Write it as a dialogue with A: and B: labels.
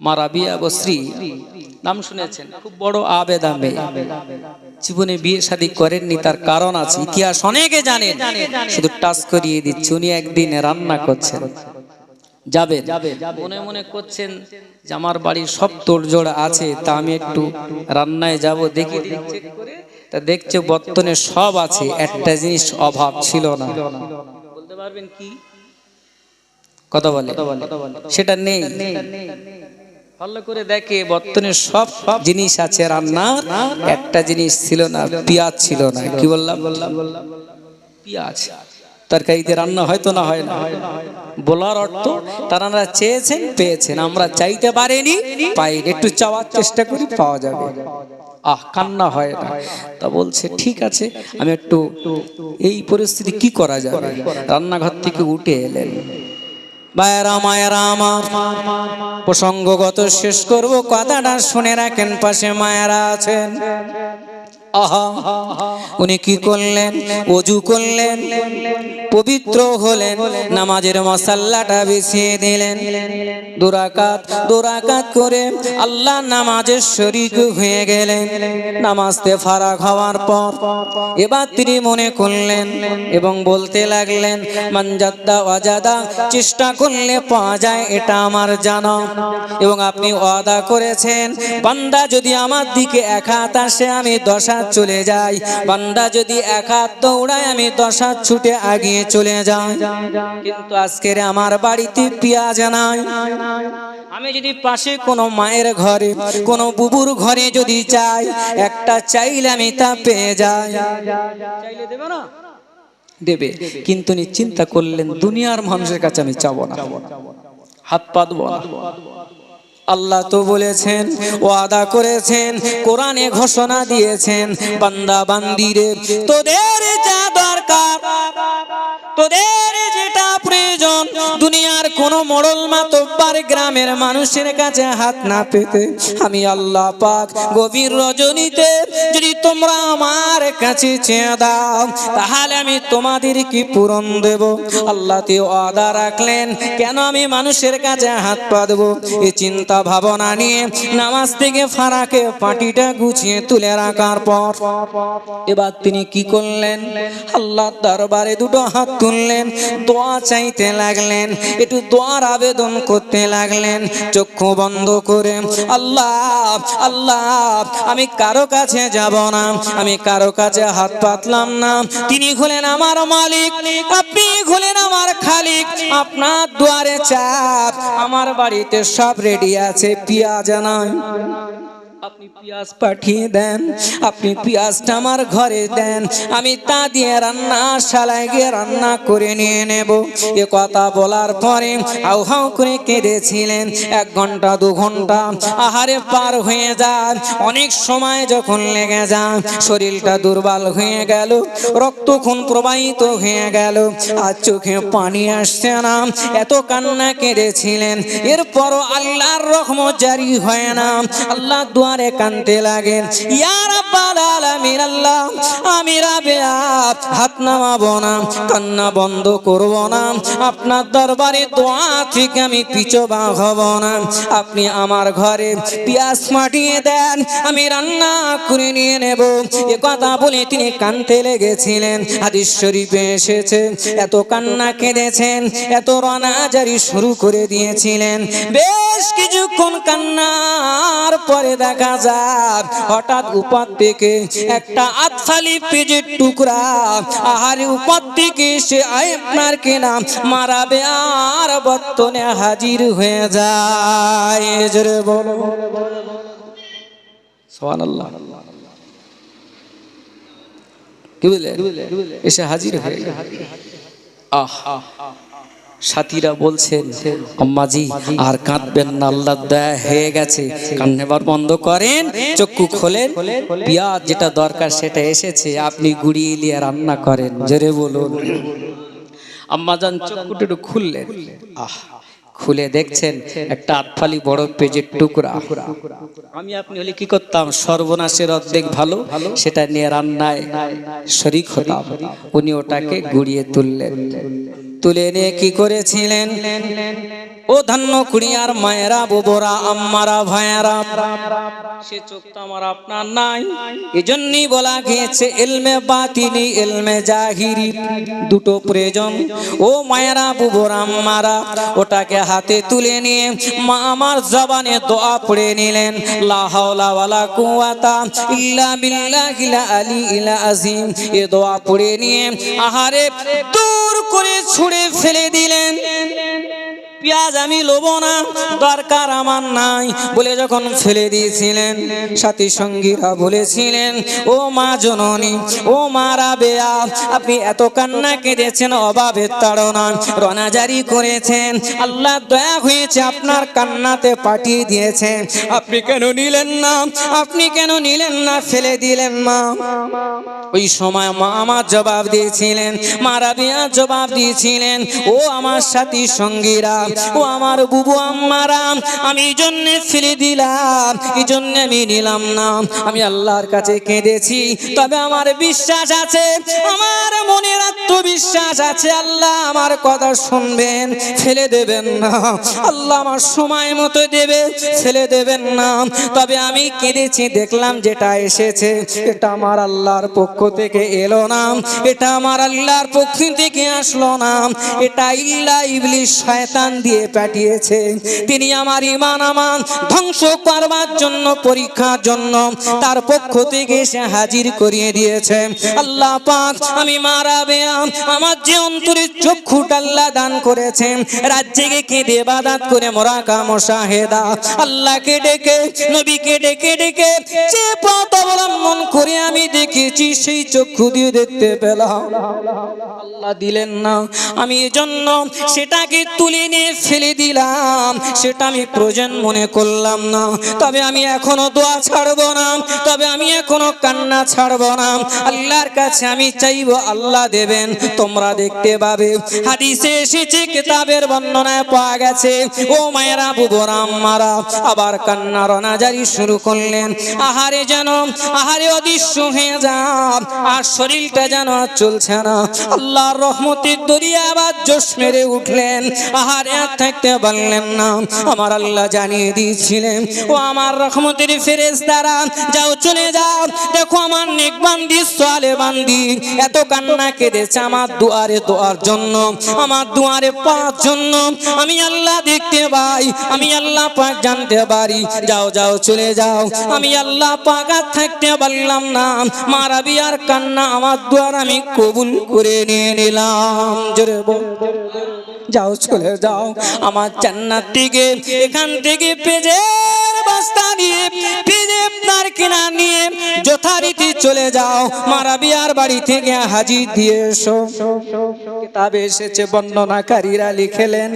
A: মা রাবিয়া বশ্রী নাম শুনেছেন। খুব বড় আবেদা মেয়ে জীবনে বিয়ে শাদী করেননি, তার কারণ আছে, ইতিহাস অনেকে জানেন। শুধু টাচ করিয়ে দিচ্ছে, উনি একদিন রান্না করছেন। যাবেন। মনে মনে করছেন যে আমার বাড়ির সব তোড়জোড় আছে, তা আমি একটু রান্নায় যাব, দেখি তা দেখছে বর্তনে সব আছে, একটা জিনিস অভাব ছিল না। বলতে পারবেন কি? কথা বলে। সেটা নেই। ভালো করে দেখে বর্তনে সব সব জিনিস আছে রান্নার। একটা জিনিস ছিল না, পেঁয়াজ ছিল না। কি বললাম? পেঁয়াজ। তরকারিতে রান্না হয়তো না হয় না। বলার অর্থ, তারা চেয়েছেন, পেয়েছেন। আমরা চাইতে পারিনি, পাইনি। একটু চাওয়ার চেষ্টা করি, পাওয়া যাবে। আহ, কান্না হয় না। তা বলছে, ঠিক আছে, আমি একটু এই পরিস্থিতি কি করা যাবে? রান্নাঘর থেকে উঠে এলেন। মায়েরা মায়েরা আমার প্রসঙ্গগত শেষ করব কথাটা শুনে রাখেন পাশে মায়েরা আছেন। উনি কি করলেন? অজু করলেন। পবিত্র হলেন। নামাজের মশাল্লাটা বিছিয়ে দিলেন। দুরাকাত দুরাকাত করে আল্লাহ নামাজের শরিক হয়ে গেলেন। নামাজতে ফারাক হওয়ার পর এবার তিনি মনে করলেন এবং বলতে লাগলেন মানজাদ্দা ওয়াজাদা চেষ্টা করলে পাওয়া যায়, এটা আমার জানা। এবং আপনি ওয়াদা করেছেন, বান্দা যদি আমার দিকে এক হাত আসে, আমি দশ হাত চলে যাই। বান্দা যদি এক হাত দৌড়ায়, আমি দশ হাত ছুটে আগিয়ে চলে যাই। কিন্তু আজকের আমার বাড়িতে পেঁয়াজ নাই। আমি যদি পাশে কোনো মায়ের ঘরে, কোনো বুবুর ঘরে যদি চাই একটা চাইলে আমি তা পেয়ে যাই। চাইলে দেবে না? দেবে। কিন্তু উনি চিন্তা করলেন, দুনিয়ার মানুষের কাছে আমি চাবো না। হাত পাতবো না। আল্লাহ তো বলেছেন, ওয়াদা করেছেন, কোরআনে ঘোষণা দিয়েছেন, বান্দা বান্দিরে, তোদের যা দরকার, তোদের যেটা প্রয়োজন, দুনিয়ার কোন মরল মাতব্বার গ্রামের মানুষের কাছে হাত না পেতে, আমি আল্লাহ পাক গভীর রজনীতে যদি তোমরা আমার কাছে চেয়ে দাও, তাহলে আমি তোমাদের কি পূরণ দেব? আল্লাহ তে ওয়াদা রাখলেন, কেন আমি মানুষের কাছে হাত পাতবো এই চিন্তা ভাবনা নিয়ে নামাজ থেকে ফারাকে পাটিটা গুছিয়ে তুলে রাখার পর এবার তিনি কি করলেন? আল্লাহ দরবারে দুটো হাত তুললেন, দোয়া চাইতে লাগলেন, একটু দোয়ার আবেদন করতে লাগলেন, চক্ষু বন্ধ করে, আল্লাহ আল্লাহ, আমি কারও কাছে যাব না, আমি কারও কাছে হাত পাতলাম না। তিনি হলেন আমার মালিক, আপনি হলেন আমার খালিক, আপনার দুয়ারে চাপ, আমার বাড়িতে সব রেডি আছে পেঁয়াজ নাই। আপনি পেঁয়াজ পাঠিয়ে দেন, আপনি পেঁয়াজটা আমার ঘরে দেন, আমি তা দিয়ে রান্না শালায় গিয়ে রান্না করে নিয়ে নেব। এ কথা বলার পরে হাউ হাউ করে কেঁদেছিলেন। এক ঘণ্টা, দু ঘণ্টা আহারে পার হয়ে যান অনেক সময় যখন লেগে যান শরীরটা দুর্বল হয়ে গেল, রক্ত খুন প্রবাহিত হয়ে গেল। আর চোখে পানি আসছে না, এত কান্না কেঁদেছিলেন। এরপরও আল্লাহর রহমত জারি হয় না। আল্লাহ দুয়ারে কানতে লাগেন। আমি রাবেয়া হাত নামাবো না, কান্না বন্ধ করব না। আপনার দরবারে দোয়া থেকে আমি পিছবা হব না। আপনি আমার ঘরে পেঁয়াজ মাটিয়ে দেন, আমি রান্না করে নিয়ে নেব। এ কথা বলে তিনি কানতে লেগেছিলেন। হাদিস শরীফে এসেছে, এত কান্না কেঁদেছেন, এত রানাজারি শুরু করে দিয়েছিলেন। বেশ কিছুক্ষণ কান্নার পরে দেখা যায়। হঠাৎ উপর থেকে একটা আতসালি পেজের টুকরা। আহারে উপর থেকে সে আপনার কেনা মারাবে আর বর্তনে হাজির হয়ে যায়। বলো। কি বলে এসে হাজির হয়ে। আহ। সাথীরা বলছেন, আম্মাজি, আর কাঁদবেন না, আল্লাহ দয়া হয়ে গেছে। কান্নাবার বন্ধ করেন, চক্ষু খোলেন, পেঁয়াজ যেটা দরকার সেটা এসেছে, আপনি গুড়িয়ে নিয়ে রান্না করেন, জোরে বলুন। আম্মাজান চক্ষুটা একটু খুললেন। আহ, খুলে দেখছেন একটা আটফালি বড় পেজের টুকরা। আমি আপনি হলে কি করতাম? সর্বনাশের অর্ধেক ভালো, সেটা নিয়ে রান্নায় শরিক হতাম। উনি ওটাকে গুড়িয়ে তুললেন। তুলে নিয়ে কি করেছিলেন? ও ধান্য কুড়িয়ার মায়েরা, বুবরা, আম্মারা, ভাইয়ারা, সে চোখ তো আমার আপনার নাই। এজন্যই বলা গিয়েছে, এলমে বাতিনি, এলমে জাহিরি, দুটো প্রয়োজন। ও মায়েরা, বুবরা, আম্মারা, ওটাকে হাতে তুলে নিয়ে মা আমার জবানে দোয়া পড়ে নিলেন। লা হাওলা ওয়ালা কুওয়াতা ইল্লা বিল্লাহিল আলিল আজিম এ দোয়া পড়ে নিয়ে, আহারে, দূর করে ছুঁড়ে ফেলে দিলেন। পেঁয়াজ আমি লোব না, দরকার আমার নাই বলে যখন ফেলে দিয়েছিলেন, সাথী সঙ্গীরা বলেছিলেন, ও মা জননী, ও মা রাবেয়া, আপনি এত কান্না কেঁদেছেন, অভাবের তাড়না রনাজারি করেছেন, আল্লাহ দয়া হয়েছে আপনার কান্নাতে পাঠিয়ে দিয়েছেন, আপনি কেন নিলেন না, আপনি কেন নিলেন না, ফেলে দিলেন মা। ওই সময় মা আমার জবাব দিয়েছিলেন, মা রাবিয়া জবাব দিয়েছিলেন, ও আমার সাথী সঙ্গীরা ও আমার বুবু আম্মারা আমি এই জন্যে ফেলে দিলাম, এই জন্য আমি নিলাম না। আমি আল্লাহর কাছে কেঁদেছি, তবে আমার বিশ্বাস আছে, আমার মনের আত্মবিশ্বাস আছে, আল্লাহ আমার কথা শুনবেন ফেলে দেবেন না। আল্লাহ আমার সময় মতো দেবে ফেলে দেবেন না। তবে আমি কেঁদেছি, দেখলাম যেটা এসেছে, এটা আমার আল্লাহর পক্ষ থেকে এলো না। এটা আমার আল্লাহর পক্ষ থেকে আসলো না। এটা ইল্লা ইবলিশ শয়তান দিয়ে পাঠিয়েছে তিনি আমার ইমান আমান ধ্বংস করবার জন্য, পরীক্ষার জন্য তার পক্ষ থেকে এসে হাজির করিয়ে দিয়েছে আল্লাহ পাক আমি মারা বেয়াম, আমার যে অন্তরে চক্ষুটা আল্লাহ দান করেছেন জেগে কেঁদে বাদাত করে মোরা কাম শাহেদা আল্লাহকে ডেকে, নবীকে ডেকে ডেকে যে পথ অবলম্বন করে আমি দেখেছি, সেই চক্ষু দিয়ে দেখতে পেলাম। আল্লাহ দিলেন না, আমি এজন্য সেটাকে তুলে নিয়ে ফেলে দিলাম, সেটা আমি প্রয়োজন মনে করলাম না। তবে আমি এখনও দোয়া ছাড়বো না, তবে আমি এখনও কান্না ছাড়বো না। আল্লাহর কাছে আমি চাইব আল্লাহ দেবেন, তোমরা দেখতে পাবে। হাদিসে এসেছে, কিতাবের বর্ণনায় পাওয়া গেছে, ও মায়েরা বুবরাম মারা আবার কান্না রনাজারি শুরু করলেন। আহারে যেন, আহারে অদৃশ্য হয়ে যান, আর শরীরটা যেন চলছে না। আল্লাহর রহমতের দরিয়া আবার জোশ মেরে উঠলেন। আহারে থাকতে পারলেন না। আমার আল্লাহ জানিয়ে দিয়েছিলেন, ও আমার রহমতের ফেরেস দ্বারা যাও চলে যাও। দেখো আমার নেক বান্দি সোয়ালে বান্দি। এত কান্না কেঁদেছে আমার দুয়ারে দোয়ার জন্য, আমার দুয়ারে পাওয়ার জন্য। আমি আল্লাহ দেখতে পাই, আমি আল্লাহ পাক জানতে পারি। যাও যাও, চলে যাও। আমি আল্লাহ পাক আর থাকতে পারলাম না। মারা আর কান্না আমার দুয়ার আমি কবুল করে নিয়ে নিলাম। জোরে বল। যাও, চলে যাও। আমার চান্নার থেকে এখান থেকে পেজের বস্তা নিয়ে পেজে কিনা নিয়ে যথারীতি চলে যাও। মারা বিয়ার বাড়ি থেকে হাজির দিয়ে এসো। কিতাবে এসেছে, বর্ণনাকারীরা লিখেলেন